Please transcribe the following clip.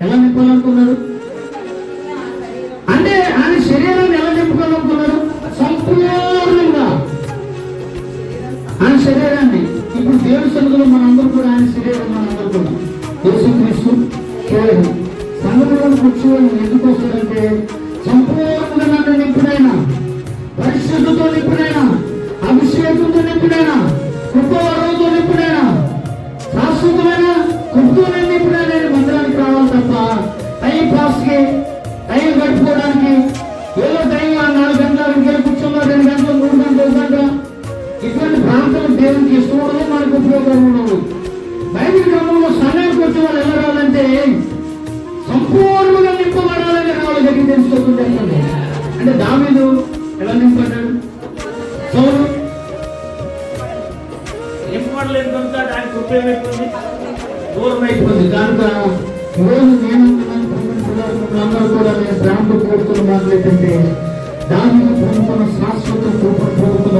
ఎలా నింపాలనుకున్నారు అంటే ఆయన శరీరాన్ని ఎలా నింపుకోవాలనుకున్నారు సంపూర్ణంగా. ఆయన శరీరాన్ని. ఇప్పుడు దేవుడు సన్నిధిలో మనందరూ కూడా ఆయన శరీరం మనందరూ కూడా. యేసుక్రీస్తు శరీరం సంఘంలో ఎందుకు వస్తుందంటే సంపూర్ణంగా నన్ను నింపుడైనా పరిశుద్ధతో నింపుడైనా అభిషేకంతో నింపుడైనా నాలుగు గంటల ఇంకేం కూర్చున్నా రెండు గంటలు మూడు గంటలు గంట ఇటువంటి ప్రాంతాలు దేవునికి ఇష్టం ఉండదు మనకు ఉపయోగం ఉండదు. బైబిల్ గ్రంథంలో సమయానికి వచ్చే వాళ్ళు ఎలా రావాలంటే సంపూర్ణంగా నింపబడాలని రావాలి దగ్గర తెలుసుకోకుండా అంటే దావీదు ఎలా నింపడ్డాడు సౌలు? నింపడలేదు కనుక దానికి ఉపయోగపడుతుంది దూరం అయిపోయింది. కనుక ఈరోజు నేను అందరూ కూడా నేను బ్రాహ్మణ కోరుతున్న మాటలు ఏంటంటే దానికి పొందుకున్న శాశ్వత కృప పొందుకున్న